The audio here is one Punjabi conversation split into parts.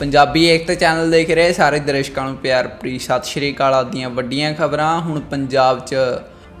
ਪੰਜਾਬੀ ਏਕਤਾ ਚੈਨਲ ਦੇਖ ਰਹੇ ਸਾਰੇ ਦਰਸ਼ਕਾਂ ਨੂੰ ਪਿਆਰ ਭਰੀ ਸਤਿ ਸ਼੍ਰੀ ਅਕਾਲ ਆਦੀਆਂ ਵੱਡੀਆਂ ਖਬਰਾਂ। ਹੁਣ ਪੰਜਾਬ 'ਚ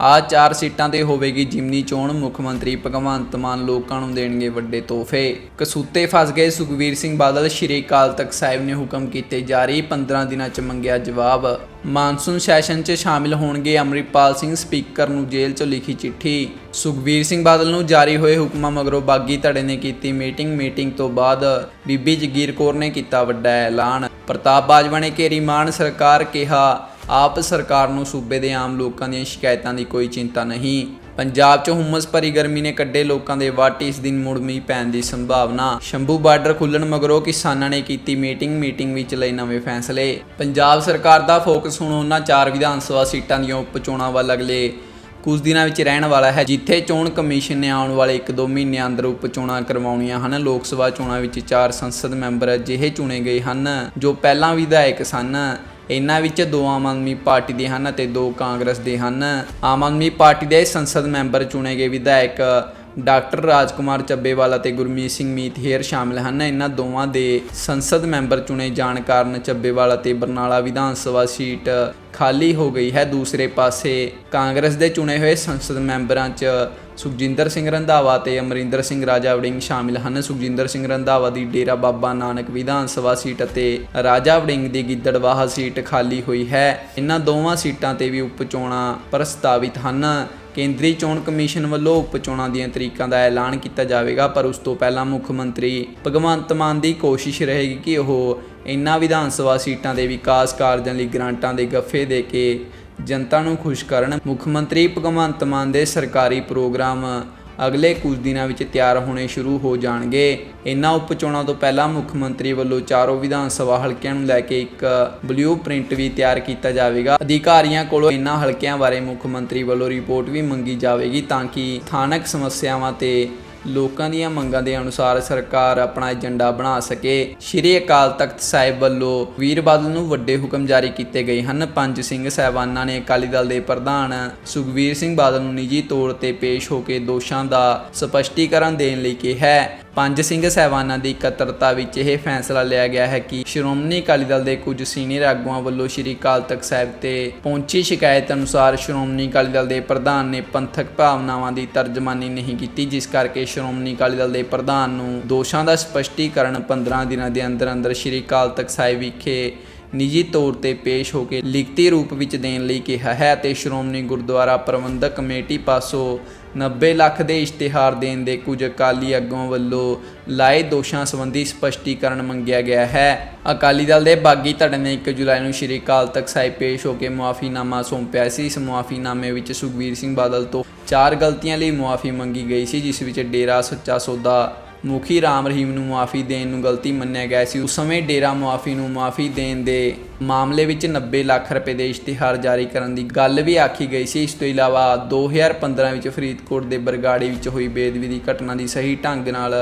ਆ ਚਾਰ ਸੀਟਾਂ ਤੇ ਹੋਵੇਗੀ ਜਿਮਨੀ ਚੋਣ। ਮੁੱਖ ਮੰਤਰੀ ਭਗਵੰਤ ਮਾਨ ਲੋਕਾਂ ਨੂੰ ਦੇਣਗੇ ਵੱਡੇ ਤੋਹਫੇ। ਕਸੂਤੇ ਫਸ ਗਏ ਸੁਖਵੀਰ ਸਿੰਘ ਬਾਦਲ, ਸ਼੍ਰੀ ਅਕਾਲ ਤਖਤ ਸਾਹਿਬ ਨੇ ਹੁਕਮ ਕੀਤੇ ਜਾਰੀ 15 ਦਿਨਾਂ 'ਚ ਮੰਗਿਆ ਜਵਾਬ। ਮਾਨਸੂਨ ਸੈਸ਼ਨ 'ਚ ਸ਼ਾਮਿਲ ਹੋਣਗੇ ਅਮਰਿਤਪਾਲ ਸਿੰਘ, ਸਪੀਕਰ ਨੂੰ ਜੇਲ੍ਹ 'ਚੋਂ ਲਿਖੀ ਚਿੱਠੀ। ਸੁਖਵੀਰ ਸਿੰਘ ਬਾਦਲ ਨੂੰ ਜਾਰੀ ਹੋਏ ਹੁਕਮਾਂ ਮਗਰੋਂ ਬਾਗੀ ਧੜੇ ਨੇ ਕੀਤੀ ਮੀਟਿੰਗ। ਮੀਟਿੰਗ ਤੋਂ ਬਾਅਦ ਬੀਬੀ ਜਗੀਰ ਕੌਰ ਨੇ ਕੀਤਾ ਵੱਡਾ ਐਲਾਨ। ਪ੍ਰਤਾਪ ਬਾਜਵਾ ਨੇ ਘੇਰੀ ਮਾਨ ਸਰਕਾਰ ਕਿਹਾ ਆਪ ਸਰਕਾਰ ਨੂੰ ਸੂਬੇ ਦੇ ਆਮ ਲੋਕਾਂ ਦੀਆਂ ਸ਼ਿਕਾਇਤਾਂ ਦੀ ਕੋਈ ਚਿੰਤਾ ਨਹੀਂ। ਪੰਜਾਬ 'ਚ ਹੁਮਸ ਭਰੀ ਗਰਮੀ ਨੇ ਕੱਢੇ ਲੋਕਾਂ ਦੇ ਵਾਟ, ਇਸ ਦਿਨ ਮੁੜ ਮੀਂਹ ਪੈਣ ਦੀ ਸੰਭਾਵਨਾ। ਸ਼ੰਭੂ ਬਾਰਡਰ ਖੁੱਲਣ ਮਗਰੋਂ ਕਿਸਾਨਾਂ ਨੇ ਕੀਤੀ ਮੀਟਿੰਗ ਮੀਟਿੰਗ ਵਿੱਚ ਲਏ ਨਵੇਂ ਫੈਸਲੇ। ਪੰਜਾਬ ਸਰਕਾਰ ਦਾ ਫੋਕਸ ਹੁਣ ਉਹਨਾਂ ਚਾਰ ਵਿਧਾਨ ਸਭਾ ਸੀਟਾਂ ਦੀਆਂ ਉਪ ਚੋਣਾਂ ਵੱਲ ਅਗਲੇ ਕੁਝ ਦਿਨਾਂ ਵਿੱਚ ਰਹਿਣ ਵਾਲਾ ਹੈ, ਜਿੱਥੇ ਚੋਣ ਕਮਿਸ਼ਨ ਨੇ ਆਉਣ ਵਾਲੇ 1-2 ਮਹੀਨਿਆਂ ਅੰਦਰ ਉਪ ਚੋਣਾਂ ਕਰਵਾਉਣੀਆਂ ਹਨ। ਲੋਕ ਸਭਾ ਚੋਣਾਂ ਵਿੱਚ ਚਾਰ ਸੰਸਦ ਮੈਂਬਰ ਅਜਿਹੇ ਚੁਣੇ ਗਏ ਹਨ, ਜੋ ਪਹਿਲਾਂ ਵਿਧਾਇਕ ਸਨ। ਇਹਨਾਂ ਵਿੱਚ ਦੋ ਆਮ ਆਦਮੀ ਪਾਰਟੀ ਦੇ ਹਨ ਅਤੇ ਦੋ ਕਾਂਗਰਸ ਦੇ ਹਨ। ਆਮ ਆਦਮੀ ਪਾਰਟੀ ਦੇ ਸੰਸਦ ਮੈਂਬਰ ਚੁਣੇ ਗਏ ਵਿਧਾਇਕ ਡਾਕਟਰ ਰਾਜਕੁਮਾਰ ਚੱਬੇਵਾਲ ਅਤੇ ਗੁਰਮੀਤ ਸਿੰਘ ਮੀਤਹੇਰ ਸ਼ਾਮਿਲ ਹਨ। ਇਹਨਾਂ ਦੋਵਾਂ ਦੇ ਸੰਸਦ ਮੈਂਬਰ ਚੁਣੇ ਜਾਣ ਕਾਰਨ ਚੱਬੇਵਾਲ ਅਤੇ ਬਰਨਾਲਾ ਵਿਧਾਨ ਸਭਾ ਸੀਟ ਖਾਲੀ ਹੋ ਗਈ ਹੈ। ਦੂਸਰੇ ਪਾਸੇ ਕਾਂਗਰਸ ਦੇ ਚੁਣੇ ਹੋਏ ਸੰਸਦ ਮੈਂਬਰਾਂ 'ਚ ਸੁਖਜਿੰਦਰ ਸਿੰਘ ਰੰਧਾਵਾ ਤੇ ਅਮਰਿੰਦਰ ਸਿੰਘ ਰਾਜਾ ਵੜਿੰਗ ਸ਼ਾਮਿਲ ਹਨ। ਸੁਖਜਿੰਦਰ ਸਿੰਘ ਰੰਧਾਵਾ ਦੀ ਡੇਰਾ ਬਾਬਾ ਨਾਨਕ ਵਿਧਾਨ ਸਭਾ ਸੀਟ ਅਤੇ ਰਾਜਾ ਵੜਿੰਗ ਦੀ ਗਿੱਦੜਵਾਹਾ ਸੀਟ ਖਾਲੀ ਹੋਈ ਹੈ। ਇਹਨਾਂ ਦੋਵਾਂ ਸੀਟਾਂ ਤੇ ਵੀ ਉਪ ਚੋਣਾਂ ਪ੍ਰਸਤਾਵਿਤ ਹਨ। ਕੇਂਦਰੀ ਚੋਣ ਕਮਿਸ਼ਨ ਵੱਲੋਂ ਉਪ ਚੋਣਾਂ ਦੀਆਂ ਤਰੀਕਾਂ ਦਾ ਐਲਾਨ ਕੀਤਾ ਜਾਵੇਗਾ, ਪਰ ਉਸ ਤੋਂ ਪਹਿਲਾਂ ਮੁੱਖ ਮੰਤਰੀ ਭਗਵੰਤ ਮਾਨ ਦੀ ਕੋਸ਼ਿਸ਼ ਰਹੇਗੀ ਕਿ ਉਹ ਇਨ੍ਹਾਂ ਵਿਧਾਨ ਸਭਾ ਸੀਟਾਂ ਦੇ ਵਿਕਾਸ ਕਾਰਜਾਂ ਲਈ ਗ੍ਰਾਂਟਾਂ ਦੇ ਗੱਫੇ ਦੇ ਕੇ ਜਨਤਾ ਨੂੰ ਖੁਸ਼ ਕਰਨ ਮੁੱਖ ਮੰਤਰੀ ਭਗਵੰਤ ਮਾਨ ਦੇ ਸਰਕਾਰੀ ਪ੍ਰੋਗਰਾਮ ਅਗਲੇ ਕੁਝ ਦਿਨਾਂ ਵਿੱਚ ਤਿਆਰ ਹੋਣੇ ਸ਼ੁਰੂ ਹੋ ਜਾਣਗੇ। ਇਨ੍ਹਾਂ ਉਪ ਚੋਣਾਂ ਤੋਂ ਪਹਿਲਾਂ ਮੁੱਖ ਮੰਤਰੀ ਵੱਲੋਂ ਚਾਰੋਂ ਵਿਧਾਨ ਸਭਾ ਹਲਕਿਆਂ ਨੂੰ ਲੈ ਕੇ ਇੱਕ ਬਲੂ ਪ੍ਰਿੰਟ ਵੀ ਤਿਆਰ ਕੀਤਾ ਜਾਵੇਗਾ। ਅਧਿਕਾਰੀਆਂ ਕੋਲੋਂ ਇਨ੍ਹਾਂ ਹਲਕਿਆਂ ਬਾਰੇ ਮੁੱਖ ਮੰਤਰੀ ਵੱਲੋਂ ਰਿਪੋਰਟ ਵੀ ਮੰਗੀ ਜਾਵੇਗੀ ਤਾਂ ਕਿ ਸਥਾਨਕ ਸਮੱਸਿਆਵਾਂ ਤੇ ਲੋਕਾਂ ਦੀਆਂ ਮੰਗਾਂ ਦੇ ਅਨੁਸਾਰ ਸਰਕਾਰ ਆਪਣਾ ਏਜੰਡਾ ਬਣਾ ਸਕੇ। ਸ਼੍ਰੀ ਅਕਾਲ ਤਖਤ ਸਾਹਿਬ ਵੱਲੋਂ ਵੀਰ ਬਾਦਲ ਨੂੰ ਵੱਡੇ ਹੁਕਮ ਜਾਰੀ ਕੀਤੇ ਗਏ ਹਨ। ਪੰਜ ਸਿੰਘ ਸਹਿਬਾਨਾਂ ਨੇ ਅਕਾਲੀ ਦਲ ਦੇ ਪ੍ਰਧਾਨ ਸੁਖਵੀਰ ਸਿੰਘ ਬਾਦਲ ਨੂੰ ਨਿੱਜੀ ਤੌਰ ਤੇ ਪੇਸ਼ ਹੋ ਕੇ ਦੋਸ਼ਾਂ ਦਾ ਸਪਸ਼ਟੀਕਰਨ ਦੇਣ ਲਈ ਕਿਹਾ ਪੰਜ ਸਿੰਘ ਸਹਿਬਾਨਾਂ ਦੀ ਇਕੱਤਰਤਾ ਵਿੱਚ ਇਹ ਫੈਸਲਾ ਲਿਆ ਗਿਆ ਹੈ ਕਿ ਸ਼੍ਰੋਮਣੀ ਅਕਾਲੀ ਦਲ ਦੇ ਕੁਝ ਸੀਨੀਅਰ ਆਗੂਆਂ ਵੱਲੋਂ ਸ਼੍ਰੀ ਅਕਾਲ ਤਖਤ ਸਾਹਿਬ ਤੇ ਪਹੁੰਚੀ ਸ਼ਿਕਾਇਤ ਅਨੁਸਾਰ ਸ਼੍ਰੋਮਣੀ ਅਕਾਲੀ ਦਲ ਦੇ ਪ੍ਰਧਾਨ ਨੇ ਪੰਥਕ ਭਾਵਨਾਵਾਂ ਦੀ ਤਰਜਮਾਨੀ ਨਹੀਂ ਕੀਤੀ, ਜਿਸ ਕਰਕੇ ਸ਼੍ਰੋਮਣੀ ਅਕਾਲੀ ਦਲ ਦੇ ਪ੍ਰਧਾਨ ਨੂੰ ਦੋਸ਼ਾਂ ਦਾ ਸਪਸ਼ਟੀਕਰਨ 15 ਦਿਨਾਂ ਦੇ ਅੰਦਰ ਅੰਦਰ ਸ਼੍ਰੀ ਅਕਾਲ ਤਖਤ ਸਾਹਿਬ ਵਿਖੇ ਨਿੱਜੀ ਤੌਰ ਤੇ ਪੇਸ਼ ਹੋ ਕੇ ਲਿਖਤੀ ਰੂਪ ਵਿੱਚ ਦੇਣ ਲਈ ਕਿਹਾ ਹੈ ਅਤੇ ਸ਼੍ਰੋਮਣੀ ਗੁਰਦੁਆਰਾ ਪ੍ਰਬੰਧਕ ਕਮੇਟੀ ਪਾਸੋਂ 90 ਲੱਖ ਦੇ ਇਸ਼ਤਿਹਾਰ ਦੇਣ ਦੇ ਕੁਝ ਅਕਾਲੀ ਆਗੂਆਂ ਵੱਲੋਂ ਲਾਏ ਦੋਸ਼ਾਂ ਸੰਬੰਧੀ ਸਪਸ਼ਟੀਕਰਨ ਮੰਗਿਆ ਗਿਆ ਹੈ। ਅਕਾਲੀ ਦਲ ਦੇ ਬਾਗੀ ਧੜੇ ਨੇ 1 ਜੁਲਾਈ ਨੂੰ ਸ਼੍ਰੀ ਅਕਾਲ ਤਖਤ ਸਾਹਿਬ ਪੇਸ਼ ਹੋ ਕੇ ਮੁਆਫੀਨਾਮਾ ਸੌਂਪਿਆ ਸੀ। ਇਸ ਮੁਆਫੀਨਾਮੇ ਵਿੱਚ ਸੁਖਬੀਰ ਸਿੰਘ ਬਾਦਲ ਤੋਂ ਚਾਰ ਗਲਤੀਆਂ ਲਈ ਮੁਆਫੀ ਮੰਗੀ ਗਈ ਸੀ, ਜਿਸ ਵਿੱਚ ਡੇਰਾ ਸੱਚਾ ਸੌਦਾ ਮੁਖੀ ਰਾਮ ਰਹੀਮ ਨੂੰ ਮੁਆਫੀ ਦੇਣ ਨੂੰ ਗਲਤੀ ਮੰਨਿਆ ਗਿਆ ਸੀ। ਉਸ ਸਮੇਂ ਡੇਰਾ ਮੁਆਫੀ ਨੂੰ ਮੁਆਫੀ ਦੇਣ ਦੇ ਮਾਮਲੇ ਵਿੱਚ 90 ਲੱਖ ਰੁਪਏ ਦੇ ਇਸ਼ਤਿਹਾਰ ਜਾਰੀ ਕਰਨ ਦੀ ਗੱਲ ਵੀ ਆਖੀ ਗਈ ਸੀ। ਇਸ ਤੋਂ ਇਲਾਵਾ 2015 ਵਿੱਚ ਫਰੀਦਕੋਟ ਦੇ ਬਰਗਾੜੀ ਵਿੱਚ ਹੋਈ ਬੇਦਬੀ ਦੀ ਘਟਨਾ ਦੀ ਸਹੀ ਢੰਗ ਨਾਲ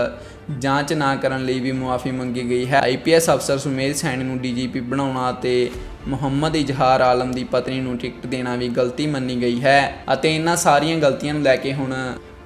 ਜਾਂਚ ਨਾ ਕਰਨ ਲਈ ਵੀ ਮੁਆਫੀ ਮੰਗੀ ਗਈ ਹੈ। ਆਈਪੀਐਸ ਅਫਸਰ ਸੁਮੇਧ ਸੈਣੀ ਨੂੰ ਡੀਜੀਪੀ ਬਣਾਉਣਾ ਅਤੇ ਮੁਹੰਮਦ ਇਜਹਾਰ ਆਲਮ ਦੀ ਪਤਨੀ ਨੂੰ ਟਿਕਟ ਦੇਣਾ ਵੀ ਗਲਤੀ ਮੰਨੀ ਗਈ ਹੈ ਅਤੇ ਇਹਨਾਂ ਸਾਰੀਆਂ ਗਲਤੀਆਂ ਨੂੰ ਲੈ ਕੇ ਹੁਣ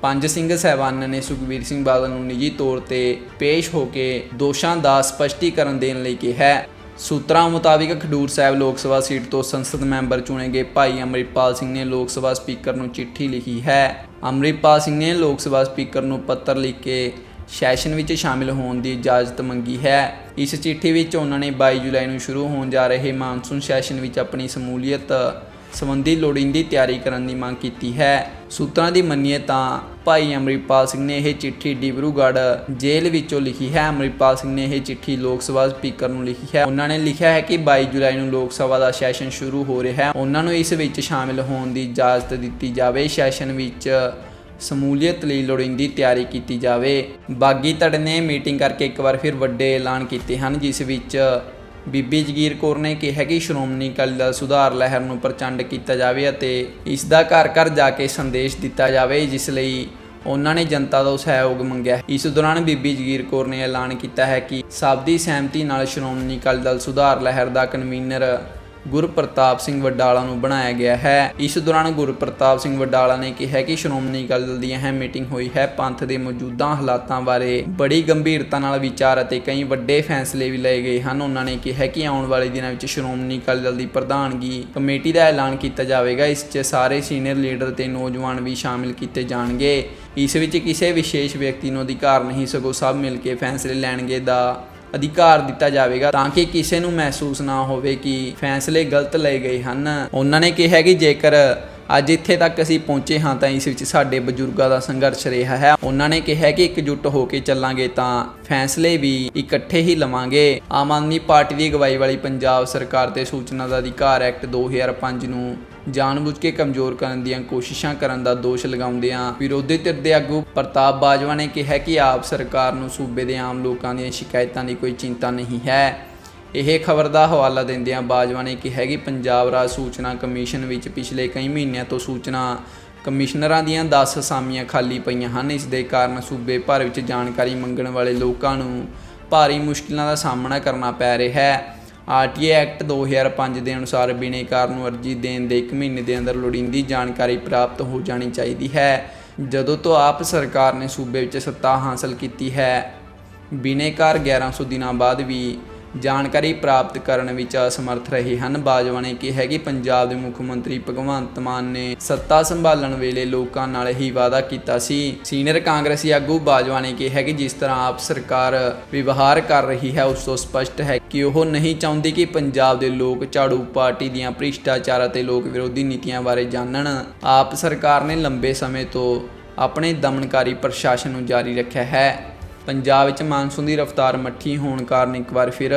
ਪੰਜ ਸਿੰਘ ਸਹਿਬਾਨ ਨੇ ਸੁਖਬੀਰ ਸਿੰਘ ਬਾਦਲ ਨੂੰ ਨਿੱਜੀ ਤੌਰ ਤੇ ਪੇਸ਼ ਹੋ ਕੇ ਦੋਸ਼ਾਂ ਦਾ ਸਪਸ਼ਟੀਕਰਨ ਦੇਣ ਲਈ ਕਿਹਾ ਹੈ। ਸੂਤਰਾਂ ਮੁਤਾਬਿਕ ਖਡੂਰ ਸਾਹਿਬ ਲੋਕ ਸਭਾ ਸੀਟ ਤੋਂ ਸੰਸਦ ਮੈਂਬਰ ਚੁਣੇ ਗਏ ਭਾਈ ਅਮਰਿਤਪਾਲ ਸਿੰਘ ਨੇ ਲੋਕ ਸਭਾ ਸਪੀਕਰ ਨੂੰ ਚਿੱਠੀ ਲਿਖੀ ਹੈ। ਅਮਰਿਤਪਾਲ ਸਿੰਘ ਨੇ ਲੋਕ ਸਭਾ ਸਪੀਕਰ ਨੂੰ ਪੱਤਰ ਲਿਖ ਕੇ ਸੈਸ਼ਨ ਵਿੱਚ ਸ਼ਾਮਿਲ ਹੋਣ ਦੀ ਇਜਾਜ਼ਤ ਮੰਗੀ ਹੈ। ਇਸ ਚਿੱਠੀ ਵਿੱਚ ਉਹਨਾਂ ਨੇ 22 ਜੁਲਾਈ ਨੂੰ ਸ਼ੁਰੂ ਹੋਣ ਜਾ ਰਹੇ ਮਾਨਸੂਨ ਸੈਸ਼ਨ ਵਿੱਚ ਆਪਣੀ ਸਮੂਲੀਅਤ ਸੰਬੰਧੀ ਲੋੜੀਂਦੀ ਤਿਆਰੀ ਕਰਨ ਦੀ ਮੰਗ ਕੀਤੀ ਹੈ। ਸੂਤਰਾਂ ਦੀ ਮੰਨੀਏ ਤਾਂ ਭਾਈ ਅਮਰਿਤਪਾਲ ਸਿੰਘ ਨੇ ਇਹ ਚਿੱਠੀ ਡਿਬਰੂਗੜ੍ਹ ਜੇਲ੍ਹ ਵਿੱਚੋਂ ਲਿਖੀ ਹੈ। ਅਮਰਿਤਪਾਲ ਸਿੰਘ ਨੇ ਇਹ ਚਿੱਠੀ ਲੋਕ ਸਭਾ ਸਪੀਕਰ ਨੂੰ ਲਿਖੀ ਹੈ। ਉਹਨਾਂ ਨੇ ਲਿਖਿਆ ਹੈ ਕਿ 22 ਜੁਲਾਈ ਨੂੰ ਲੋਕ ਸਭਾ ਦਾ ਸੈਸ਼ਨ ਸ਼ੁਰੂ ਹੋ ਰਿਹਾ ਹੈ। ਉਹਨਾਂ ਨੂੰ ਇਸ ਵਿੱਚ ਸ਼ਾਮਿਲ ਹੋਣ ਦੀ ਇਜਾਜ਼ਤ ਦਿੱਤੀ ਜਾਵੇ। ਸੈਸ਼ਨ ਵਿੱਚ ਸਮੂਲੀਅਤ ਲਈ ਲੋੜੀਂਦੀ ਤਿਆਰੀ ਕੀਤੀ ਜਾਵੇ। ਬਾਗੀ ਧੜੇ ਨੇ ਮੀਟਿੰਗ ਕਰਕੇ ਇੱਕ ਵਾਰ ਫਿਰ ਵੱਡੇ ਐਲਾਨ ਕੀਤੇ ਹਨ, ਜਿਸ ਵਿੱਚ ਬੀਬੀ ਜਗੀਰ ਕੌਰ ਨੇ ਕਿਹਾ ਕਿ ਸ਼੍ਰੋਮਣੀ ਅਕਾਲੀ ਦਲ ਸੁਧਾਰ ਲਹਿਰ ਨੂੰ ਪ੍ਰਚੰਡ ਕੀਤਾ ਜਾਵੇ ਅਤੇ ਇਸ ਦਾ ਘਰ ਘਰ ਜਾ ਕੇ ਸੰਦੇਸ਼ ਦਿੱਤਾ ਜਾਵੇ, ਜਿਸ ਲਈ ਉਹਨਾਂ ਨੇ ਜਨਤਾ ਦਾ ਸਹਿਯੋਗ ਮੰਗਿਆ। ਇਸ ਦੌਰਾਨ ਬੀਬੀ ਜਗੀਰ ਕੌਰ ਨੇ ਐਲਾਨ ਕੀਤਾ ਹੈ ਕਿ ਸਭ ਦੀ ਸਹਿਮਤੀ ਨਾਲ ਸ਼੍ਰੋਮਣੀ ਅਕਾਲੀ ਦਲ ਸੁਧਾਰ ਲਹਿਰ ਦਾ ਕਨਵੀਨਰ ਗੁਰਪ੍ਰਤਾਪ ਸਿੰਘ ਵਡਾਲਾ ਨੂੰ ਬਣਾਇਆ ਗਿਆ ਹੈ। ਇਸ ਦੌਰਾਨ ਗੁਰਪ੍ਰਤਾਪ ਸਿੰਘ ਵਡਾਲਾ ਨੇ ਕਿਹਾ ਕਿ ਸ਼੍ਰੋਮਣੀ ਅਕਾਲੀ ਦਲ ਦੀ ਅਹਿਮ ਮੀਟਿੰਗ ਹੋਈ ਹੈ। ਪੰਥ ਦੇ ਮੌਜੂਦਾ ਹਾਲਾਤਾਂ ਬਾਰੇ ਬੜੀ ਗੰਭੀਰਤਾ ਨਾਲ ਵਿਚਾਰ ਅਤੇ ਕਈ ਵੱਡੇ ਫੈਸਲੇ ਵੀ ਲਏ ਗਏ ਹਨ। ਉਹਨਾਂ ਨੇ ਕਿਹਾ ਕਿ ਆਉਣ ਵਾਲੇ ਦਿਨਾਂ ਵਿੱਚ ਸ਼੍ਰੋਮਣੀ ਅਕਾਲੀ ਦਲ ਦੀ ਪ੍ਰਧਾਨਗੀ ਕਮੇਟੀ ਦਾ ਐਲਾਨ ਕੀਤਾ ਜਾਵੇਗਾ। ਇਸ 'ਚ ਸਾਰੇ ਸੀਨੀਅਰ ਲੀਡਰ ਤੇ ਨੌਜਵਾਨ ਵੀ ਸ਼ਾਮਿਲ ਕੀਤੇ ਜਾਣਗੇ। ਇਸ ਵਿੱਚ ਕਿਸੇ ਵਿਸ਼ੇਸ਼ ਵਿਅਕਤੀ ਨੂੰ ਅਧਿਕਾਰ ਨਹੀਂ, ਸਗੋਂ ਸਭ ਮਿਲ ਕੇ ਫੈਸਲੇ ਲੈਣਗੇ ਦਾ ਅਧਿਕਾਰ ਦਿੱਤਾ ਜਾਵੇਗਾ ਤਾਂ ਕਿ ਕਿਸੇ ਨੂੰ ਮਹਿਸੂਸ ਨਾ ਹੋਵੇ ਕਿ ਫੈਸਲੇ ਗਲਤ ਲਏ ਗਏ ਹਨ। ਉਹਨਾਂ ਨੇ ਕਿਹਾ ਕਿ ਜੇਕਰ ਅੱਜ ਇੱਥੇ ਤੱਕ ਅਸੀਂ ਪਹੁੰਚੇ ਹਾਂ ਤਾਂ ਇਸ ਵਿੱਚ ਸਾਡੇ ਬਜ਼ੁਰਗਾਂ ਦਾ ਸੰਘਰਸ਼ ਰਿਹਾ ਹੈ। ਉਹਨਾਂ ਨੇ ਕਿਹਾ ਕਿ ਇਕਜੁੱਟ ਹੋ ਕੇ ਚੱਲਾਂਗੇ ਤਾਂ ਫੈਸਲੇ ਵੀ ਇਕੱਠੇ ਹੀ ਲਵਾਂਗੇ। ਆਮ ਆਦਮੀ ਪਾਰਟੀ ਦੀ ਅਗਵਾਈ ਵਾਲੀ ਪੰਜਾਬ ਸਰਕਾਰ ਤੇ ਸੂਚਨਾ ਦਾ ਅਧਿਕਾਰ ਐਕਟ 2005 ਨੂੰ ਜਾਣਬੁੱਝ ਕੇ ਕਮਜ਼ੋਰ ਕਰਨ ਦੀਆਂ ਕੋਸ਼ਿਸ਼ਾਂ ਕਰਨ ਦਾ ਦੋਸ਼ ਲਗਾਉਂਦਿਆਂ ਵਿਰੋਧੀ ਧਿਰ ਦੇ ਆਗੂ ਪ੍ਰਤਾਪ ਬਾਜਵਾ ਨੇ ਕਿਹਾ ਕਿ ਆਪ ਸਰਕਾਰ ਨੂੰ ਸੂਬੇ ਦੇ ਆਮ ਲੋਕਾਂ ਦੀਆਂ ਸ਼ਿਕਾਇਤਾਂ ਦੀ ਕੋਈ ਚਿੰਤਾ ਨਹੀਂ ਹੈ। ਇਹ ਖਬਰ ਦਾ ਹਵਾਲਾ ਦਿੰਦਿਆਂ ਬਾਜਵਾ ਨੇ ਕਿਹਾ ਕਿ ਪੰਜਾਬ ਰਾਜ ਸੂਚਨਾ ਕਮਿਸ਼ਨ ਵਿੱਚ ਪਿਛਲੇ ਕਈ ਮਹੀਨਿਆਂ ਤੋਂ ਸੂਚਨਾ ਕਮਿਸ਼ਨਰਾਂ ਦੀਆਂ 10 ਅਸਾਮੀਆਂ ਖਾਲੀ ਪਈਆਂ ਹਨ। ਇਸ ਦੇ ਕਾਰਨ ਸੂਬੇ ਭਰ ਵਿੱਚ ਜਾਣਕਾਰੀ ਮੰਗਣ ਵਾਲੇ ਲੋਕਾਂ ਨੂੰ ਭਾਰੀ ਮੁਸ਼ਕਿਲਾਂ ਦਾ ਸਾਹਮਣਾ ਕਰਨਾ ਪੈ ਰਿਹਾ ਹੈ। ਆਰਟੀਏ ਐਕਟ 2005 ਦੇ ਅਨੁਸਾਰ ਬਿਨੇਕਾਰ ਨੂੰ ਅਰਜ਼ੀ ਦੇਣ ਦੇ 1 ਮਹੀਨੇ ਦੇ ਅੰਦਰ ਲੋੜੀਂਦੀ ਜਾਣਕਾਰੀ ਪ੍ਰਾਪਤ ਹੋ ਜਾਣੀ ਚਾਹੀਦੀ ਹੈ, ਜਦੋਂ ਤੋਂ ਆਪ ਸਰਕਾਰ ਨੇ ਸੂਬੇ ਵਿੱਚ ਸੱਤਾ ਹਾਸਲ ਕੀਤੀ ਹੈ। ਬਿਨੇਕਾਰ 1100 ਦਿਨਾਂ ਬਾਅਦ ਵੀ ਜਾਣਕਾਰੀ ਪ੍ਰਾਪਤ ਕਰਨ ਵਿੱਚ ਅਸਮਰਥ ਰਹੇ ਹਨ। ਬਾਜਵਾ ਨੇ ਕਿਹਾ ਕਿ ਪੰਜਾਬ ਦੇ ਮੁੱਖ ਮੰਤਰੀ ਭਗਵੰਤ ਮਾਨ ਨੇ ਸੱਤਾ ਸੰਭਾਲਣ ਵੇਲੇ ਲੋਕਾਂ ਨਾਲ ਹੀ ਵਾਅਦਾ ਕੀਤਾ ਸੀ। ਸੀਨੀਅਰ ਕਾਂਗਰਸੀ ਆਗੂ ਬਾਜਵਾ ਨੇ ਕਿਹਾ ਕਿ ਜਿਸ ਤਰ੍ਹਾਂ ਆਪ ਸਰਕਾਰ ਵਿਵਹਾਰ ਕਰ ਰਹੀ ਹੈ, ਉਸ ਤੋਂ ਸਪਸ਼ਟ ਹੈ ਕਿ ਉਹ ਨਹੀਂ ਚਾਹੁੰਦੀ ਕਿ ਪੰਜਾਬ ਦੇ ਲੋਕ ਝਾੜੂ ਪਾਰਟੀ ਦੀਆਂ ਭ੍ਰਿਸ਼ਟਾਚਾਰ ਅਤੇ ਲੋਕ ਵਿਰੋਧੀ ਨੀਤੀਆਂ ਬਾਰੇ ਜਾਣਨ। ਆਪ ਸਰਕਾਰ ਨੇ ਲੰਬੇ ਸਮੇਂ ਤੋਂ ਆਪਣੇ ਦਮਨਕਾਰੀ ਪ੍ਰਸ਼ਾਸਨ ਨੂੰ ਜਾਰੀ ਰੱਖਿਆ ਹੈ। ਪੰਜਾਬ ਵਿੱਚ ਮਾਨਸੂਨ ਦੀ ਰਫ਼ਤਾਰ ਮੱਠੀ ਹੋਣ ਕਾਰਨ ਇੱਕ ਵਾਰ ਫਿਰ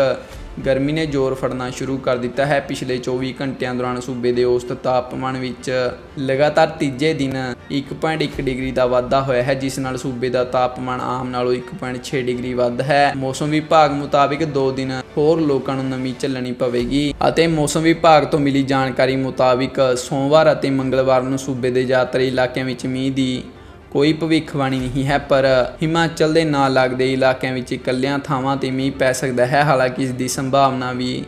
ਗਰਮੀ ਨੇ ਜ਼ੋਰ ਫੜਨਾ ਸ਼ੁਰੂ ਕਰ ਦਿੱਤਾ ਹੈ। ਪਿਛਲੇ 24 ਘੰਟਿਆਂ ਦੌਰਾਨ ਸੂਬੇ ਦੇ ਔਸਤ ਤਾਪਮਾਨ ਵਿੱਚ ਲਗਾਤਾਰ ਤੀਜੇ ਦਿਨ 1.1 ਡਿਗਰੀ ਦਾ ਵਾਧਾ ਹੋਇਆ ਹੈ, ਜਿਸ ਨਾਲ ਸੂਬੇ ਦਾ ਤਾਪਮਾਨ ਆਮ ਨਾਲੋਂ 1.6 ਡਿਗਰੀ ਵੱਧ ਹੈ। ਮੌਸਮ ਵਿਭਾਗ ਮੁਤਾਬਿਕ 2 ਦਿਨ ਹੋਰ ਲੋਕਾਂ ਨੂੰ ਨਮੀ ਝੱਲਣੀ ਪਵੇਗੀ ਅਤੇ ਮੌਸਮ ਵਿਭਾਗ ਤੋਂ ਮਿਲੀ ਜਾਣਕਾਰੀ ਮੁਤਾਬਿਕ ਸੋਮਵਾਰ ਅਤੇ ਮੰਗਲਵਾਰ ਨੂੰ ਸੂਬੇ ਦੇ ਜ਼ਿਆਦਾਤਰ ਇਲਾਕਿਆਂ ਵਿੱਚ ਮੀਂਹ ਦੀ ਕੋਈ ਭਵਿੱਖਬਾਣੀ ਨਹੀਂ ਹੈ, ਪਰ ਹਿਮਾਚਲ ਦੇ ਨਾਲ ਲੱਗਦੇ ਇਲਾਕਿਆਂ ਵਿੱਚ ਇਕੱਲਿਆਂ ਥਾਵਾਂ ਤੇ ਮੀਂਹ ਪੈ ਸਕਦਾ ਹੈ। ਹਾਲਾਂਕਿ ਇਸ ਦੀ ਸੰਭਾਵਨਾ ਵੀ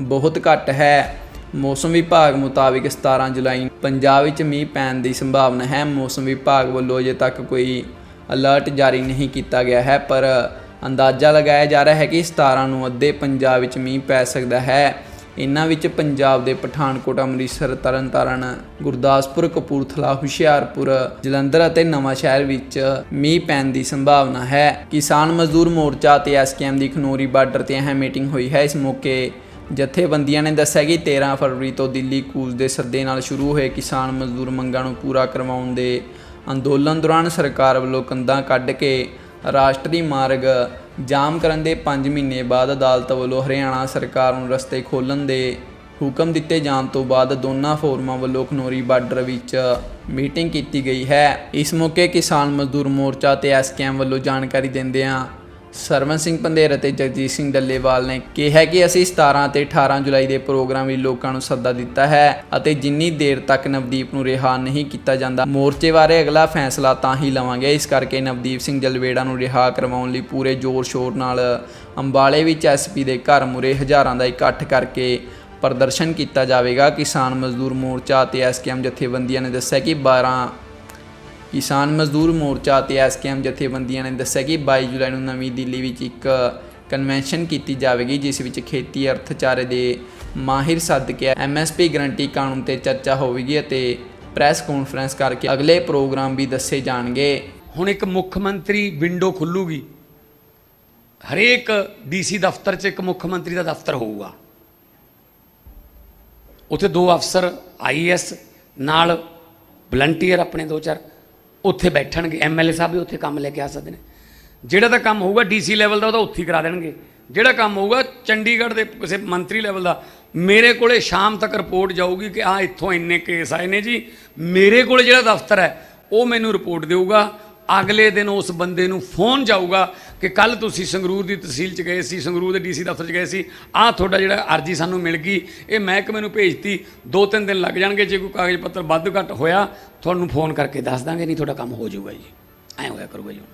ਬਹੁਤ ਘੱਟ ਹੈ। ਮੌਸਮ ਵਿਭਾਗ ਮੁਤਾਬਿਕ 17 ਜੁਲਾਈ ਪੰਜਾਬ ਵਿੱਚ ਮੀਂਹ ਪੈਣ ਦੀ ਸੰਭਾਵਨਾ ਹੈ। ਮੌਸਮ ਵਿਭਾਗ ਵੱਲੋਂ ਅਜੇ ਤੱਕ ਕੋਈ ਅਲਰਟ ਜਾਰੀ ਨਹੀਂ ਕੀਤਾ ਗਿਆ ਹੈ, ਪਰ ਅੰਦਾਜ਼ਾ ਲਗਾਇਆ ਜਾ ਰਿਹਾ ਹੈ ਕਿ 17 ਨੂੰ ਅੱਧੇ ਪੰਜਾਬ ਵਿੱਚ ਮੀਂਹ ਪੈ ਸਕਦਾ ਹੈ। ਇਹਨਾਂ ਵਿੱਚ ਪੰਜਾਬ ਦੇ ਪਠਾਨਕੋਟ, ਅੰਮ੍ਰਿਤਸਰ, ਤਰਨਤਾਰਨ, ਗੁਰਦਾਸਪੁਰ, ਕਪੂਰਥਲਾ, ਹੁਸ਼ਿਆਰਪੁਰ, ਜਲੰਧਰ ਅਤੇ ਨਵਾਂ ਸ਼ਹਿਰ ਵਿੱਚ ਮੀਂਹ ਪੈਣ ਦੀ ਸੰਭਾਵਨਾ ਹੈ। ਕਿਸਾਨ ਮਜ਼ਦੂਰ ਮੋਰਚਾ ਤੇ ਐਸਕੇਐਮ ਦੀ ਖਨੋਰੀ ਬਾਰਡਰ ਤੇ ਅਹਿਮ ਮੀਟਿੰਗ ਹੋਈ ਹੈ। ਇਸ ਮੌਕੇ ਜਥੇਬੰਦੀਆਂ ਨੇ ਦੱਸਿਆ ਕਿ 13 ਫਰਵਰੀ ਤੋਂ ਦਿੱਲੀ ਕੂਚ ਦੇ ਸੱਦੇ ਨਾਲ ਸ਼ੁਰੂ ਹੋਏ ਕਿਸਾਨ ਮਜ਼ਦੂਰ ਮੰਗਾਂ ਨੂੰ ਪੂਰਾ ਕਰਵਾਉਣ ਦੇ ਅੰਦੋਲਨ ਦੌਰਾਨ ਸਰਕਾਰ ਵੱਲੋਂ ਕੰਧਾਂ ਕੱਢ ਕੇ ਰਾਸ਼ਟਰੀ ਮਾਰਗ ਜਾਮ ਕਰਨ ਦੇ 5 ਮਹੀਨੇ ਬਾਅਦ ਅਦਾਲਤ ਵੱਲੋਂ ਹਰਿਆਣਾ ਸਰਕਾਰ ਨੂੰ ਰਸਤੇ ਖੋਲ੍ਹਣ ਦੇ ਹੁਕਮ ਦਿੱਤੇ ਜਾਣ ਤੋਂ ਬਾਅਦ ਦੋਨਾਂ ਫੋਰਮਾਂ ਵੱਲੋਂ ਖਨੋਰੀ ਬਾਰਡਰ ਵਿੱਚ ਮੀਟਿੰਗ ਕੀਤੀ ਗਈ ਹੈ। ਇਸ ਮੌਕੇ ਕਿਸਾਨ ਮਜ਼ਦੂਰ ਮੋਰਚਾ ਤੇ ਐਸਕੇਐਮ ਵੱਲੋਂ ਜਾਣਕਾਰੀ ਦਿੰਦਿਆਂ ਸਰਵਨ ਸਿੰਘ ਪੰਦੇਰ ਅਤੇ ਜਗਜੀਤ ਸਿੰਘ ਡੱਲੇਵਾਲ ਨੇ ਕਿਹਾ ਕਿ ਅਸੀਂ 17 ਅਤੇ 18 ਜੁਲਾਈ ਦੇ ਪ੍ਰੋਗਰਾਮ ਲਈ ਲੋਕਾਂ ਨੂੰ ਸੱਦਾ ਦਿੱਤਾ ਹੈ ਅਤੇ ਜਿੰਨੀ ਦੇਰ ਤੱਕ ਨਵਦੀਪ ਨੂੰ ਰਿਹਾ ਨਹੀਂ ਕੀਤਾ ਜਾਂਦਾ, ਮੋਰਚੇ ਬਾਰੇ ਅਗਲਾ ਫੈਸਲਾ ਤਾਂ ਹੀ ਲਵਾਂਗੇ। ਇਸ ਕਰਕੇ ਨਵਦੀਪ ਸਿੰਘ ਜਲਵੇੜਾ ਨੂੰ ਰਿਹਾ ਕਰਵਾਉਣ ਲਈ ਪੂਰੇ ਜ਼ੋਰ ਸ਼ੋਰ ਨਾਲ ਅੰਬਾਲੇ ਵਿੱਚ ਐਸਪੀ ਦੇ ਘਰ ਮੁਰੇ ਹਜ਼ਾਰਾਂ ਦਾ ਇਕੱਠ ਕਰਕੇ ਪ੍ਰਦਰਸ਼ਨ ਕੀਤਾ ਜਾਵੇਗਾ। ਕਿਸਾਨ ਮਜ਼ਦੂਰ ਮੋਰਚਾ ਅਤੇ ਐਸਕੇਐਮ ਜਥੇਬੰਦੀਆਂ ਨੇ ਦੱਸਿਆ ਕਿ 12 ਕਿਸਾਨ ਮਜ਼ਦੂਰ ਮੋਰਚਾ ਅਤੇ ਐਸਕੇਐਮ ਜਥੇਬੰਦੀਆਂ ਨੇ ਦੱਸਿਆ ਕਿ 22 ਜੁਲਾਈ ਨੂੰ ਨਵੀਂ ਦਿੱਲੀ ਵਿੱਚ ਇੱਕ ਕਨਵੈਨਸ਼ਨ ਕੀਤੀ ਜਾਵੇਗੀ, ਜਿਸ ਵਿੱਚ ਖੇਤੀ ਅਰਥਚਾਰੇ ਦੇ ਮਾਹਿਰ ਸੱਦ ਕੇ ਐਮਐਸਪੀ ਗਰੰਟੀ ਕਾਨੂੰਨ ਤੇ ਚਰਚਾ ਹੋਵੇਗੀ ਅਤੇ ਪ੍ਰੈਸ ਕਾਨਫਰੰਸ ਕਰਕੇ ਅਗਲੇ ਪ੍ਰੋਗਰਾਮ ਵੀ ਦੱਸੇ ਜਾਣਗੇ। ਹੁਣ ਇੱਕ ਮੁੱਖ ਮੰਤਰੀ ਵਿੰਡੋ ਖੁੱਲੂਗੀ। ਹਰੇਕ ਡੀਸੀ ਦਫ਼ਤਰ 'ਚ ਇੱਕ ਮੁੱਖ ਮੰਤਰੀ ਦਾ ਦਫ਼ਤਰ ਹੋਊਗਾ। ਉੱਥੇ ਦੋ ਅਫਸਰ ਆਈਐਸ ਨਾਲ ਵਲੰਟੀਅਰ ਆਪਣੇ ਦੋ ਚਾਰ। ਉੱਥੇ ਬੈਠਣਗੇ ਐਮਐਲਏ ਸਾਹਿਬ ਵੀ ਉੱਥੇ ਕੰਮ ਲੈ ਕੇ ਆ ਸਕਦੇ ਨੇ। ਜਿਹੜਾ ਤਾਂ ਕੰਮ ਹੋਊਗਾ ਡੀਸੀ ਲੈਵਲ ਦਾ ਉਹਦਾ ਉੱਥੇ ਹੀ ਕਰਾ ਦੇਣਗੇ। ਜਿਹੜਾ ਕੰਮ ਹੋਊਗਾ ਚੰਡੀਗੜ੍ਹ ਦੇ ਕਿਸੇ ਮੰਤਰੀ ਲੈਵਲ ਦਾ, ਮੇਰੇ ਕੋਲੇ ਸ਼ਾਮ ਤੱਕ ਰਿਪੋਰਟ ਜਾਊਗੀ ਕਿ ਆ ਇੱਥੋਂ ਇੰਨੇ ਕੇਸ ਆਏ ਨੇ ਜੀ। ਮੇਰੇ ਕੋਲੇ ਜਿਹੜਾ ਦਫ਼ਤਰ ਹੈ, ਉਹ ਮੈਨੂੰ ਰਿਪੋਰਟ ਦੇਊਗਾ। ਅਗਲੇ ਦਿਨ ਉਸ ਬੰਦੇ ਨੂੰ ਫੋਨ ਜਾਊਗਾ ਕਿ ਕੱਲ ਤੁਸੀਂ ਸੰਗਰੂਰ ਦੀ ਤਹਿਸੀਲ ਚ ਗਏ ਸੀ, ਸੰਗਰੂਰ ਦੇ ਡੀਸੀ ਦਫ਼ਤਰ ਚ ਗਏ ਸੀ। ਆਹ ਤੁਹਾਡਾ ਜਿਹੜਾ ਅਰਜੀ ਸਾਨੂੰ ਮਿਲ ਗਈ, ਇਹ ਮਹਿਕਮੇ ਨੂੰ ਭੇਜਤੀ। ਦੋ ਤਿੰਨ ਦਿਨ ਲੱਗ ਜਾਣਗੇ, ਜੇ ਕੋਈ ਕਾਗਜ਼ ਪੱਤਰ ਵੱਧ ਘੱਟ ਹੋਇਆ, ਤੁਹਾਨੂੰ ਫੋਨ ਕਰਕੇ ਦੱਸ ਦਾਂਗੇ, ਨਹੀਂ ਤੁਹਾਡਾ ਕੰਮ ਹੋ ਜਾਊਗਾ ਜੀ। ਐਂ ਹੋਇਆ ਕਰੂਗਾ ਜੀ। ਹੁਣ।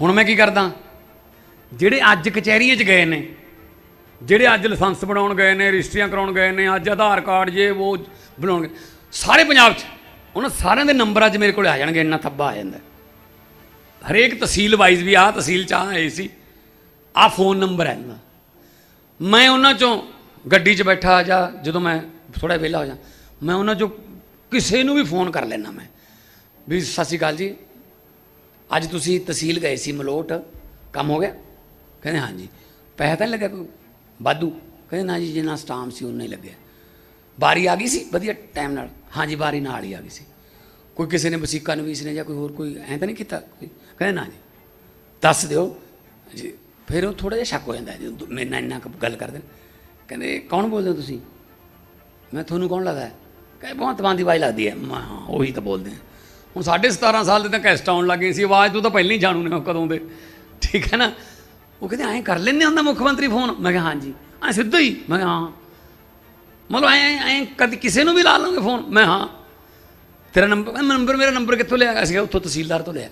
ਹੁਣ ਮੈਂ ਕੀ ਕਰਦਾ? ਜਿਹੜੇ ਅੱਜ ਕਚਹਿਰੀਆਂ 'ਚ ਗਏ ਨੇ, ਜਿਹੜੇ ਅੱਜ ਲਾਇਸੈਂਸ ਬਣਾਉਣ ਗਏ ਨੇ, ਰਜਿਸਟਰੀਆਂ ਕਰਾਉਣ ਗਏ ਨੇ, ਅੱਜ ਆਧਾਰ ਕਾਰਡ, ਜੇ ਉਹ ਬਣਾਉਣ ਸਾਰੇ ਪੰਜਾਬ 'ਚ। ਉਹਨਾਂ ਸਾਰਿਆਂ ਦੇ ਨੰਬਰ ਅੱਜ ਮੇਰੇ ਕੋਲ ਆ ਜਾਣਗੇ, ਇੰਨਾ ਥੱਬਾ ਆ ਜਾਂਦਾ। ਹਰੇਕ ਤਹਿਸੀਲ ਵਾਈਜ਼ ਵੀ ਆਹ ਤਹਿਸੀਲ ਚ ਆਹ ਆਏ ਸੀ। ਆਹ ਫੋਨ ਨੰਬਰ ਹੈ ਇਹਨਾਂ ਮੈਂ ਉਹਨਾਂ ਚੋਂ ਗੱਡੀ 'ਚ ਬੈਠਾ ਜਾਂ ਜਦੋਂ ਮੈਂ ਥੋੜਾ ਵਿਹਲਾ ਹੋ ਜਾ, ਮੈਂ ਉਹਨਾਂ ਚੋਂ ਕਿਸੇ ਨੂੰ ਵੀ ਫੋਨ ਕਰ ਲੈਣਾ ਮੈਂ। ਵੀ ਸਤਿ ਸ਼੍ਰੀ ਅਕਾਲ ਜੀ, ਅੱਜ ਤੁਸੀਂ ਤਹਿਸੀਲ ਗਏ ਸੀ ਮਲੋਟ, ਕੰਮ ਹੋ ਗਿਆ? ਕਹਿੰਦੇ ਹਾਂਜੀ। ਪੈਸਾ ਤਾਂ ਨਹੀਂ ਲੱਗਿਆ ਕੋਈ? ਵਾਧੂ। ਕਹਿੰਦੇ ਨਾ ਜੀ, ਜਿੰਨਾ ਸਟਾਮ ਸੀ ਉਨਾ ਹੀ ਲੱਗਿਆ। ਬਾਰੀ ਆ ਗਈ ਸੀ, ਵਧੀਆ ਟਾਈਮ ਨਾਲ। ਹਾਂਜੀ, ਬਾਰੀ ਨਾਲ ਹੀ ਆ ਗਈ ਸੀ। ਕੋਈ ਕਿਸੇ ਨੇ ਵਸੀਕਾ ਨਵੀਸ ਨੇ ਜਾਂ ਕੋਈ ਹੋਰ ਕੋਈ ਐਂ ਤਾਂ ਨਹੀਂ ਕੀਤਾ? ਕੋਈ? ਕਹਿੰਦੇ ਨਾ ਜੀ, ਦੱਸ ਦਿਓ। ਜੀ, ਫਿਰ ਉਹ ਥੋੜਾ ਜਿਹਾ ਸ਼ੱਕ ਹੋ ਜਾਂਦਾ ਹੈ, ਜਦੋਂ ਮੇਰੇ ਨਾਲ ਇੰਨਾ ਕੁ ਗੱਲ ਕਰਦੇ ਨੇ। ਕਹਿੰਦੇ, ਕੌਣ ਬੋਲਦੇ ਹੋ ਤੁਸੀਂ? ਮੈਂ ਤੁਹਾਨੂੰ ਕੌਣ ਲੱਗਦਾ ਹੈ? ਕਹਿੰਦੇ ਬਹੁਤ ਮਾਨ ਦੀ ਆਵਾਜ਼ ਲੱਗਦੀ ਹੈ। ਮੈਂ ਹਾਂ, ਉਹੀ ਤਾਂ ਬੋਲਦੇ ਹਾਂ ਹੁਣ ਸਾਢੇ 17 ਸਾਲ ਦੇ ਤਾਂ ਕੈਸਟ ਆਉਣ ਲੱਗੇ ਸੀ, ਆਵਾਜ਼ ਤੂੰ ਤਾਂ ਪਹਿਲਾਂ ਹੀ ਜਾਣੂ ਨੇ ਉਹ ਕਦੋਂ ਦੇ। ਠੀਕ ਹੈ ਨਾ? ਉਹ ਕਹਿੰਦੇ, ਐਂ ਕਰ ਲੈਂਦੇ ਹੁੰਦਾ ਮੁੱਖ ਮੰਤਰੀ ਫੋਨ? ਮੈਂ ਕਿਹਾ, ਹਾਂਜੀ। ਐਂ ਸਿੱਧਾ ਹੀ? ਮੈਂ ਕਿਹਾ, ਹਾਂ। ਮਤਲਬ ਐਂ ਐਂ ਕਦੀ ਕਿਸੇ ਨੂੰ ਵੀ ਲਾ ਲਓਗੇ ਫੋਨ। ਮੈਂ ਹਾਂ, ਤੇਰਾ ਨੰਬਰ ਨੰਬਰ, ਮੇਰਾ ਨੰਬਰ ਕਿੱਥੋਂ ਲਿਆ? ਸੀਗਾ ਉੱਥੋਂ ਤਹਿਸੀਲਦਾਰ ਤੋਂ ਲਿਆ।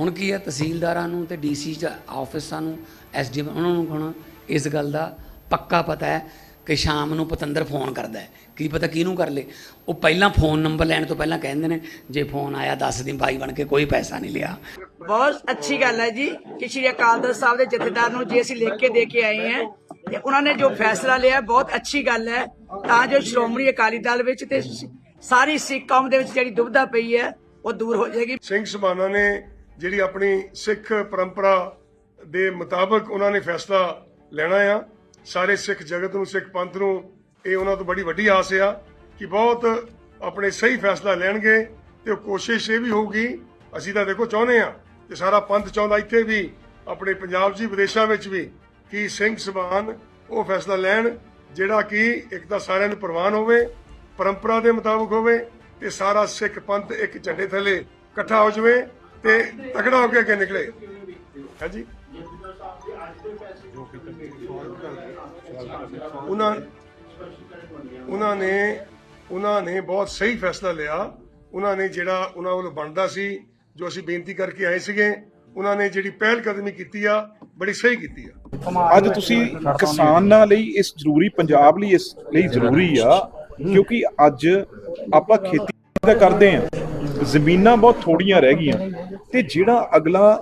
ਹੁਣ ਕੀ ਹੈ, ਤਹਿਸੀਲਦਾਰਾਂ ਨੂੰ ਤੇ ਡੀਸੀ ਚ ਆਫਿਸਾਂ ਨੂੰ, ਐਸਡੀਐਮ, ਉਹਨਾਂ ਨੂੰ ਹੁਣ ਇਸ ਗੱਲ ਦਾ ਪੱਕਾ ਪਤਾ ਹੈ। ਕਿ ਸ਼ਾਮ ਨੂੰ ਪਤੰਦਰ ਫੋਨ ਕਰਦਾ ਹੈ। ਕੀ ਪਤਾ ਕਿਹਨੂੰ ਕਰ ਲੇ। ਉਹ ਪਹਿਲਾਂ ਫੋਨ ਨੰਬਰ ਲੈਣ ਤੋਂ ਪਹਿਲਾਂ ਕਹਿੰਦੇ ਨੇ ਜੇ ਫੋਨ ਆਇਆ ਦੱਸ ਦਿਨ ਭਾਈ ਬਣ ਕੇ ਕੋਈ ਪੈਸਾ ਨਹੀਂ ਲਿਆ। ਬਹੁਤ ਅੱਛੀ ਗੱਲ ਹੈ ਜੀ ਕਿ ਸ਼੍ਰੀ ਅਕਾਲ ਤਖਤ ਸਾਹਿਬ ਦੇ ਜਥੇਦਾਰ ਨੂੰ ਜੇ ਅਸੀਂ ਲਿਖ ਕੇ ਦੇ ਕੇ ਆਏ ਹਾਂ ਤੇ ਉਹਨਾਂ ਨੇ ਜੋ ਫੈਸਲਾ ਲਿਆ ਬਹੁਤ ਅੱਛੀ ਗੱਲ ਹੈ। ਤਾਂ ਜੋ ਸ਼੍ਰੋਮਣੀ ਅਕਾਲੀ ਦਲ ਵਿੱਚ ਤੇ ਸਾਰੀ ਸਿੱਖ ਕੌਮ ਦੇ ਵਿੱਚ ਜਿਹੜੀ ਦੁਬਿਧਾ ਪਈ ਹੈ ਉਹ ਦੂਰ ਹੋ ਜਾਏਗੀ। ਸਿੰਘ ਸਮਾਨਾ ਨੇ ਜਿਹੜੀ ਆਪਣੀ ਸਿੱਖ ਪਰੰਪਰਾ ਦੇ ਮੁਤਾਬਕ ਉਹਨਾਂ ਨੇ ਫੈਸਲਾ ਲੈਣਾ ਆ। ਸਾਰੇ ਸਿੱਖ ਜਗਤ ਨੂੰ, ਸਿੱਖ ਪੰਥ ਨੂੰ ਇਹ ਉਹਨਾਂ ਤੋਂ ਬੜੀ ਵੱਡੀ ਆਸ ਆ ਕਿ ਬਹੁਤ ਆਪਣੇ ਸਹੀ ਫੈਸਲਾ ਲੈਣਗੇ ਤੇ ਕੋਸ਼ਿਸ਼ ਇਹ ਵੀ ਹੋਊਗੀ, ਅਸੀਂ ਤਾਂ ਦੇਖੋ ਚਾਹੁੰਦੇ ਆ ਤੇ ਸਾਰਾ ਪੰਥ ਚਾਹੁੰਦਾ ਇੱਥੇ ਵੀ, ਆਪਣੇ ਪੰਜਾਬ 'ਚ ਵਿਦੇਸ਼ਾਂ ਵਿੱਚ ਵੀ ਕਿ ਸਿੰਘ ਸਮਾਨ ਉਹ ਫੈਸਲਾ ਲੈਣ, ਜਿਹੜਾ ਕਿ ਇੱਕ ਤਾਂ ਸਾਰਿਆਂ ਨੂੰ ਪ੍ਰਵਾਨ ਹੋਵੇ, ਪਰੰਪਰਾ ਦੇ ਮੁਤਾਬਕ ਹੋਵੇ ਤੇ ਸਾਰਾ ਸਿੱਖ ਪੰਥ ਇੱਕ ਝੰਡੇ ਥੱਲੇ ਇਕੱਠਾ ਹੋ ਜਾਵੇ ਤੇ ਤਕੜਾ ਹੋ ਕੇ ਅੱਗੇ ਨਿਕਲੇ। ਹਾਂਜੀ? ਉਹਨਾਂ ਉਹਨਾਂ ਨੇ ਉਹਨਾਂ ਨੇ ਬਹੁਤ ਸਹੀ ਫੈਸਲਾ ਲਿਆ। ਉਹਨਾਂ ਨੇ ਜਿਹੜਾ ਉਹਨਾਂ ਵੱਲੋਂ ਬਣਦਾ ਸੀ, ਜੋ ਅਸੀਂ ਬੇਨਤੀ ਕਰਕੇ ਆਏ ਸੀਗੇ, ਉਹਨਾਂ ਨੇ ਜਿਹੜੀ ਪਹਿਲ ਕਦਮੀ ਕੀਤੀ ਆ, ਬੜੀ ਸਹੀ ਕੀਤੀ ਆ। ਅੱਜ ਤੁਸੀਂ ਕਿਸਾਨਾਂ ਲਈ ਇਸ ਜ਼ਰੂਰੀ, ਪੰਜਾਬ ਲਈ ਇਸ ਲਈ ਜ਼ਰੂਰੀ ਆ, ਕਿਉਂਕਿ ਅੱਜ ਆਪਾਂ ਖੇਤੀ ਤਾਂ ਕਰਦੇ ਆ, ਜ਼ਮੀਨਾਂ ਬਹੁਤ ਥੋੜੀਆਂ ਰਹਿ ਗਈਆਂ, ਤੇ ਜਿਹੜਾ ਅਗਲਾ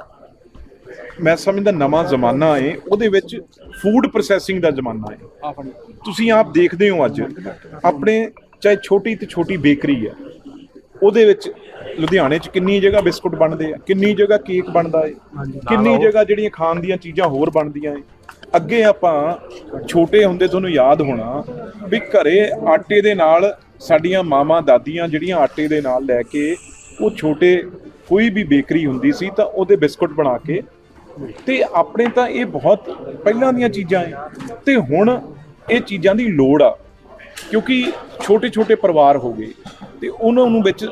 ਮੈਂ ਸਮਝਦਾ ਨਵਾਂ ਜ਼ਮਾਨਾ ਹੈ ਉਹਦੇ ਵਿੱਚ ਫੂਡ ਪ੍ਰੋਸੈਸਿੰਗ ਦਾ ਜ਼ਮਾਨਾ ਹੈ ਤੁਸੀਂ ਆਪ ਦੇਖਦੇ ਹੋ ਅੱਜ, ਆਪਣੇ ਚਾਹੇ ਛੋਟੀ ਤੇ ਛੋਟੀ ਬੇਕਰੀ ਹੈ ਉਹਦੇ ਵਿੱਚ ਲੁਧਿਆਣੇ 'ਚ ਕਿੰਨੀ ਜਗ੍ਹਾ ਬਿਸਕੁਟ ਬਣਦੇ ਆ, ਕਿੰਨੀ ਜਗ੍ਹਾ ਕੇਕ ਬਣਦਾ ਏ, ਕਿੰਨੀ ਜਗ੍ਹਾ ਜਿਹੜੀਆਂ ਖਾਣ ਦੀਆਂ ਚੀਜ਼ਾਂ ਹੋਰ ਬਣਦੀਆਂ ਏ। ਅੱਗੇ ਆਪਾਂ ਛੋਟੇ ਹੁੰਦੇ ਤੁਹਾਨੂੰ ਯਾਦ ਹੋਣਾ ਵੀ ਘਰੇ ਆਟੇ ਦੇ ਨਾਲ ਸਾਡੀਆਂ ਮਾਵਾਂ ਦਾਦੀਆਂ ਜਿਹੜੀਆਂ ਆਟੇ ਦੇ ਨਾਲ ਲੈ ਕੇ ਉਹ ਛੋਟੇ ਕੋਈ ਵੀ ਬੇਕਰੀ ਹੁੰਦੀ ਸੀ ਤਾਂ ਉਹਦੇ ਬਿਸਕੁਟ ਬਣਾ ਕੇ ਤੇ ਆਪਣੇ ਤਾਂ ਇਹ ਬਹੁਤ ਪਹਿਲਾਂ ਦੀਆਂ ਚੀਜ਼ਾਂ ਏ ਤੇ ਹੁਣ ਇਹ ਚੀਜ਼ਾਂ ਦੀ ਲੋੜ ਆ, ਕਿਉਂਕਿ ਛੋਟੇ ਛੋਟੇ ਪਰਿਵਾਰ ਹੋ ਗਏ ਤੇ ਉਹਨਾਂ ਨੂੰ ਵਿੱਚ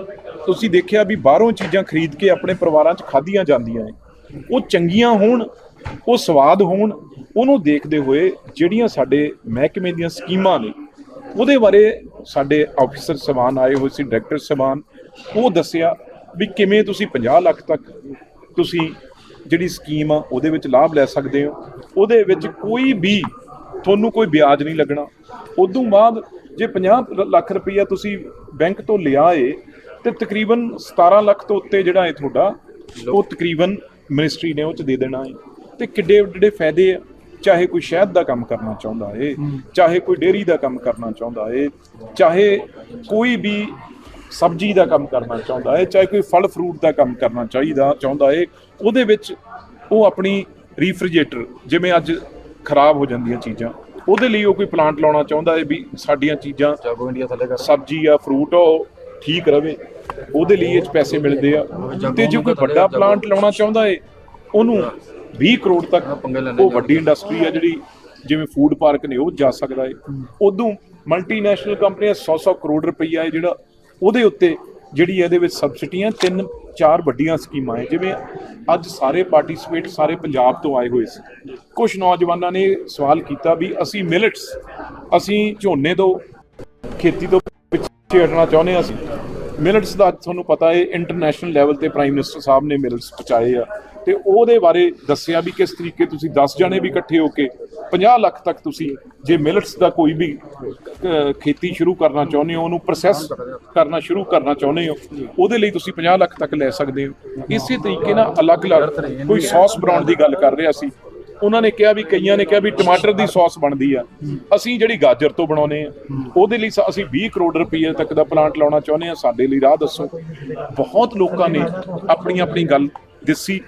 ਤੁਸੀਂ ਦੇਖਿਆ ਵੀ ਬਾਹਰੋਂ ਚੀਜ਼ਾਂ ਖਰੀਦ ਕੇ ਆਪਣੇ ਪਰਿਵਾਰਾਂ 'ਚ ਖਾਧੀਆਂ ਜਾਂਦੀਆਂ ਨੇ। ਉਹ ਚੰਗੀਆਂ ਹੋਣ, ਉਹ ਸਵਾਦ ਹੋਣ, ਉਹਨੂੰ ਦੇਖਦੇ ਹੋਏ ਜਿਹੜੀਆਂ ਸਾਡੇ ਮਹਿਕਮੇ ਦੀਆਂ ਸਕੀਮਾਂ ਨੇ, ਉਹਦੇ ਬਾਰੇ ਸਾਡੇ ਆਫੀਸਰ ਸਮਾਨ ਆਏ ਹੋਏ ਸੀ, ਡਾਇਰੈਕਟਰ ਸਮਾਨ ਉਹ ਦੱਸਿਆ ਵੀ ਕਿਵੇਂ ਤੁਸੀਂ 50 ਲੱਖ ਤੱਕ ਤੁਸੀਂ ਜਿਹੜੀ ਸਕੀਮ ਆ ਉਹਦੇ ਵਿੱਚ ਲਾਭ ਲੈ ਸਕਦੇ ਹੋ। ਉਹਦੇ ਵਿੱਚ ਕੋਈ ਵੀ ਤੁਹਾਨੂੰ ਕੋਈ ਵਿਆਜ ਨਹੀਂ ਲੱਗਣਾ। ਉਦੋਂ ਬਾਅਦ ਜੇ 50 ਲੱਖ ਰੁਪਈਆ ਤੁਸੀਂ ਬੈਂਕ ਤੋਂ ਲਿਆ ਏ ਤੇ ਤਕਰੀਬਨ 17 ਲੱਖ ਤੋਂ ਉੱਤੇ ਜਿਹੜਾ ਹੈ ਤੁਹਾਡਾ ਉਹ ਤਕਰੀਬਨ ਮਿਨਿਸਟਰੀ ਨੇ ਉਹ ਚ ਦੇ ਦੇਣਾ ਹੈ ਤੇ ਕਿੱਡੇ ਕਿੱਡੇ ਫਾਇਦੇ ਆ। ਚਾਹੇ ਕੋਈ ਸ਼ਹਿਦ ਦਾ ਕੰਮ ਕਰਨਾ ਚਾਹੁੰਦਾ ਏ ਚਾਹੇ ਕੋਈ ਡੇਅਰੀ ਦਾ ਕੰਮ ਕਰਨਾ ਚਾਹੁੰਦਾ ਏ ਚਾਹੇ ਕੋਈ ਵੀ ਸਬਜ਼ੀ ਦਾ ਕੰਮ ਕਰਨਾ ਚਾਹੁੰਦਾ ਹੈ ਚਾਹੇ ਕੋਈ ਫਲ ਫਰੂਟ ਦਾ ਕੰਮ ਕਰਨਾ ਚਾਹੀਦਾ ਚਾਹੁੰਦਾ ਹੈ ਉਹਦੇ ਵਿੱਚ ਉਹ ਆਪਣੀ ਰੀਫਰੀਜਰੇਟਰ ਜਿਵੇਂ ਅੱਜ ਖਰਾਬ ਹੋ ਜਾਂਦੀਆਂ ਚੀਜ਼ਾਂ ਉਹਦੇ ਲਈ ਉਹ ਕੋਈ ਪਲਾਂਟ ਲਾਉਣਾ ਚਾਹੁੰਦਾ ਹੈ ਵੀ ਸਾਡੀਆਂ ਚੀਜ਼ਾਂ ਸਬਜ਼ੀ ਆ ਫਰੂਟ ਆ ਠੀਕ ਰਵੇ ਉਹਦੇ ਲਈ ਇਹ 'ਚ ਪੈਸੇ ਮਿਲਦੇ ਆ। ਤੇ ਜੇ ਕੋਈ ਵੱਡਾ ਪਲਾਂਟ ਲਾਉਣਾ ਚਾਹੁੰਦਾ ਹੈ ਉਹਨੂੰ 20 ਕਰੋੜ ਤੱਕ ਉਹ ਵੱਡੀ ਇੰਡਸਟਰੀ ਆ ਜਿਹੜੀ ਜਿਵੇਂ ਫੂਡ ਪਾਰਕ ਨੇ ਉਹ ਜਾ ਸਕਦਾ ਹੈ। ਉਦੋਂ ਮਲਟੀਨੈਸ਼ਨਲ ਕੰਪਨੀਆਂ 100-100 ਕਰੋੜ ਰੁਪਈਆ ਹੈ ਜਿਹੜਾ ਉਹਦੇ ਉੱਤੇ ਜਿਹੜੀ ਇਹਦੇ ਵਿੱਚ ਸਬਸਿਡੀਆਂ ਤਿੰਨ, ਚਾਰ ਵੱਡੀਆਂ ਸਕੀਮਾਂ ਹੈ ਜਿਵੇਂ ਅੱਜ ਸਾਰੇ ਪਾਰਟਿਸਿਪੇਟ ਸਾਰੇ ਪੰਜਾਬ ਤੋਂ ਆਏ ਹੋਏ ਸੀ। ਕੁਝ ਨੌਜਵਾਨਾਂ ਨੇ ਸਵਾਲ ਕੀਤਾ ਵੀ ਅਸੀਂ ਮਿਲਟਸ ਅਸੀਂ ਝੋਨੇ ਤੋਂ, ਖੇਤੀ ਤੋਂ ਪਿੱਛੇ ਹਟਣਾ ਚਾਹੁੰਦੇ ਹਾਂ ਅਸੀਂ। ਮਿਲਟਸ ਦਾ ਤੁਹਾਨੂੰ ਪਤਾ ਹੈ ਇੰਟਰਨੈਸ਼ਨਲ ਲੈਵਲ ਤੇ ਪ੍ਰਾਈਮ ਮਿਨਿਸਟਰ ਸਾਹਿਬ ਨੇ ਮਿਲਟਸ ਪਹੁੰਚਾਏ ਆ। ਤੇ ਉਹਦੇ ਬਾਰੇ ਦੱਸਿਆ ਵੀ ਕਿਸ ਤਰੀਕੇ ਤੁਸੀਂ 10 ਜਣੇ ਵੀ ਇਕੱਠੇ ਹੋ ਕੇ 50 ਲੱਖ ਤੱਕ ਤੁਸੀਂ ਜੇ ਮਿਲਟਸ ਦਾ ਕੋਈ ਵੀ ਖੇਤੀ ਸ਼ੁਰੂ ਕਰਨਾ ਚਾਹੁੰਦੇ ਹੋ, ਉਹਨੂੰ ਪ੍ਰੋਸੈਸ ਕਰਨਾ ਸ਼ੁਰੂ ਕਰਨਾ ਚਾਹੁੰਦੇ ਹੋ, ਉਹਦੇ ਲਈ ਤੁਸੀਂ 50 ਲੱਖ ਤੱਕ ਲੈ ਸਕਦੇ ਹੋ। ਇਸੇ ਤਰੀਕੇ ਨਾਲ ਅਲੱਗ-ਅਲੱਗ ਕੋਈ ਸੌਸ ਬਣਾਉਣ ਦੀ ਗੱਲ ਕਰ ਰਿਹਾ ਸੀ ਉਹਨਾਂ ਨੇ ਕਿਹਾ ਵੀ, ਕਈਆਂ ਨੇ ਕਿਹਾ ਵੀ ਟਮਾਟਰ ਦੀ ਸੌਸ ਬਣਦੀ ਆ। ਅਸੀਂ ਜਿਹੜੀ ਗਾਜਰ ਤੋਂ ਬਣਾਉਨੇ ਆ, ਉਹਦੇ ਲਈ ਸ- ਅਸੀਂ 20 ਕਰੋੜ ਰੁਪਏ ਤੱਕ ਦਾ ਪਲਾਂਟ ਲਾਉਣਾ ਚਾਹੁੰਦੇ ਆ, ਸਾਡੇ ਲਈ ਰਾਹ ਦੱਸੋ। ਬਹੁਤ ਲੋਕਾਂ ਨੇ ਆਪਣੀ ਆਪਣੀ ਗੱਲ ਦੱਸੀ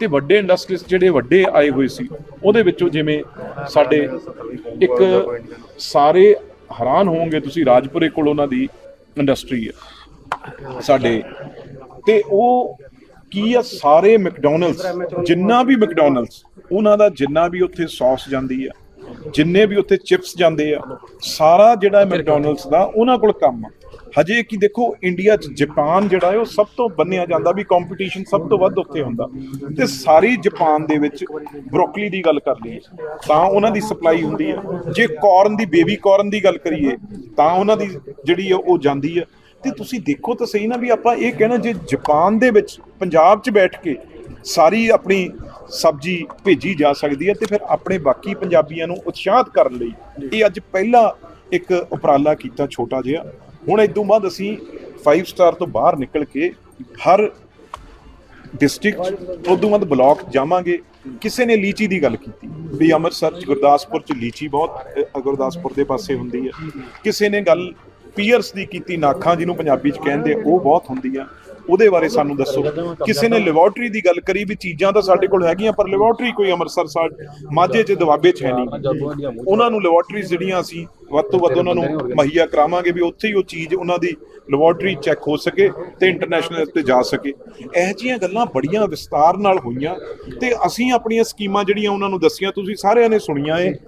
ਤੇ ਵੱਡੇ ਇੰਡਸਟਰੀਜ਼ ਜਿਹੜੇ ਵੱਡੇ ਆਏ ਹੋਏ ਸੀ, ਉਹਦੇ ਵਿੱਚੋਂ ਜਿਵੇਂ ਸਾਡੇ ਇੱਕ ਸਾਰੇ ਹੈਰਾਨ ਹੋਵੋਗੇ ਤੁਸੀਂ, ਰਾਜਪੁਰੇ ਕੋਲ ਉਹਨਾਂ ਦੀ ਇੰਡਸਟਰੀ ਹੈ ਸਾਡੇ। ਤੇ ਉਹ ਕੀ ਆ, ਸਾਰੇ ਮੈਕਡੋਨਲਡਸ ਜਿੰਨਾ ਵੀ ਮੈਕਡੋਨਲਡਸ ਉਹਨਾਂ ਦਾ ਜਿੰਨਾ ਵੀ ਉੱਥੇ ਸੌਸ ਜਾਂਦੀ ਆ ਜਿੰਨੇ ਵੀ ਉੱਥੇ ਚਿਪਸ ਜਾਂਦੇ ਆ ਸਾਰਾ ਜਿਹੜਾ ਮੈਕਡੋਨਲਡਸ ਦਾ ਉਹਨਾਂ ਕੋਲ ਕੰਮ ਆ। ਹਜੇ ਕੀ ਦੇਖੋ ਇੰਡੀਆ ਚ ਜਾਪਾਨ ਜਿਹੜਾ ਹੈ ਉਹ ਸਭ ਤੋਂ ਬੰਨਿਆ ਜਾਂਦਾ ਵੀ ਕੰਪੀਟੀਸ਼ਨ ਸਭ ਤੋਂ ਵੱਧ ਉੱਥੇ ਹੁੰਦਾ। ਤੇ ਸਾਰੀ ਜਾਪਾਨ ਦੇ ਵਿੱਚ ਬਰੋਕਲੀ ਦੀ ਗੱਲ ਕਰ ਲਈਏ ਤਾਂ ਉਹਨਾਂ ਦੀ ਸਪਲਾਈ ਹੁੰਦੀ ਹੈ ਜੇ ਕਾਰਨ ਦੀ ਬੇਬੀ ਕਾਰਨ ਦੀ ਗੱਲ ਕਰੀਏ ਤਾਂ ਉਹਨਾਂ ਦੀ ਜਿਹੜੀ ਉਹ ਜਾਂਦੀ ਆ। ਤੇ ਤੁਸੀਂ ਦੇਖੋ ਤਾਂ ਸਹੀ ਨਾ ਵੀ ਆਪਾਂ ਇਹ ਕਹਿਣਾ ਜੇ ਜਾਪਾਨ ਦੇ ਵਿੱਚ, ਪੰਜਾਬ 'ਚ ਬੈਠ ਕੇ ਸਾਰੀ ਆਪਣੀ ਸਬਜ਼ੀ ਭੇਜੀ ਜਾ ਸਕਦੀ ਹੈ ਤੇ ਫਿਰ ਆਪਣੇ ਬਾਕੀ ਪੰਜਾਬੀਆਂ ਨੂੰ ਉਤਸ਼ਾਹਿਤ ਕਰਨ ਲਈ ਇਹ ਅੱਜ ਪਹਿਲਾ ਇੱਕ ਉਪਰਾਲਾ ਕੀਤਾ ਛੋਟਾ ਜਿਹਾ। ਹੁਣ ਇਦੋਂ ਬਾਅਦ ਅਸੀਂ 5 ਸਟਾਰ ਤੋਂ ਬਾਹਰ ਨਿਕਲ ਕੇ ਹਰ ਡਿਸਟ੍ਰਿਕਟ ਉਦੋਂ ਬਾਅਦ ਬਲਾਕ ਜਾਵਾਂਗੇ। ਕਿਸੇ ਨੇ ਲੀਚੀ ਦੀ ਗੱਲ ਕੀਤੀ। ਵੀ ਅੰਮ੍ਰਿਤਸਰ ਚ ਗੁਰਦਾਸਪੁਰ ਚ ਲੀਚੀ ਬਹੁਤ ਗੁਰਦਾਸਪੁਰ ਦੇ ਪਾਸੇ ਹੁੰਦੀ ਹੈ। ਕਿਸੇ ਨੇ ਗੱਲ ਪੀਅਰਸ ਦੀ ਕੀਤੀ ਨਾਖਾਂ ਜਿਹਨੂੰ ਪੰਜਾਬੀ ਚ ਕਹਿੰਦੇ ਉਹ ਬਹੁਤ ਹੁੰਦੀ ਆ। ਉਹਦੇ ਬਾਰੇ ਸਾਨੂੰ ਦੱਸੋ। ਕਿਸੇ ਨੇ ਲੈਬੋਰਟਰੀ ਦੀ ਗੱਲ ਕਰੀ ਵੀ ਚੀਜ਼ਾਂ ਤਾਂ ਸਾਡੇ ਕੋਲ ਹੈਗੀਆਂ, ਪਰ ਲੈਬੋਰਟਰੀ ਕੋਈ ਅੰਮ੍ਰਿਤਸਰ ਸਾਡ ਮਾਝੇ ਚ ਦਵਾਬੇ ਚ ਹੈ ਨਹੀਂ। ਉਹਨਾਂ ਨੂੰ ਲੈਬੋਰਟਰੀਜ਼ ਜਿਹੜੀਆਂ ਅਸੀਂ ਵੱਧ ਤੋਂ ਵੱਧ ਉਹਨਾਂ ਨੂੰ ਮੁਹੱਈਆ ਕਰਾਵਾਂਗੇ ਵੀ ਉੱਥੇ ਹੀ ਉਹ ਚੀਜ਼, ਉਹਨਾਂ ਦੀ ਲੈਬੋਰਟਰੀ ਚੈੱਕ ਹੋ ਸਕੇ ਤੇ ਇੰਟਰਨੈਸ਼ਨਲ ਤੇ ਜਾ ਸਕੇ। ਇਹ ਜਿਹੀਆਂ ਗੱਲਾਂ ਬੜੀਆਂ ਵਿਸਤਾਰ ਨਾਲ ਹੋਈਆਂ ਤੇ ਅਸੀਂ ਆਪਣੀਆਂ ਸਕੀਮਾਂ ਜਿਹੜੀਆਂ ਉਹਨਾਂ ਨੂੰ ਦੱਸੀਆਂ, ਤੁਸੀਂ ਸਾਰਿਆਂ ਨੇ ਸੁਣੀਆਂ ਏ।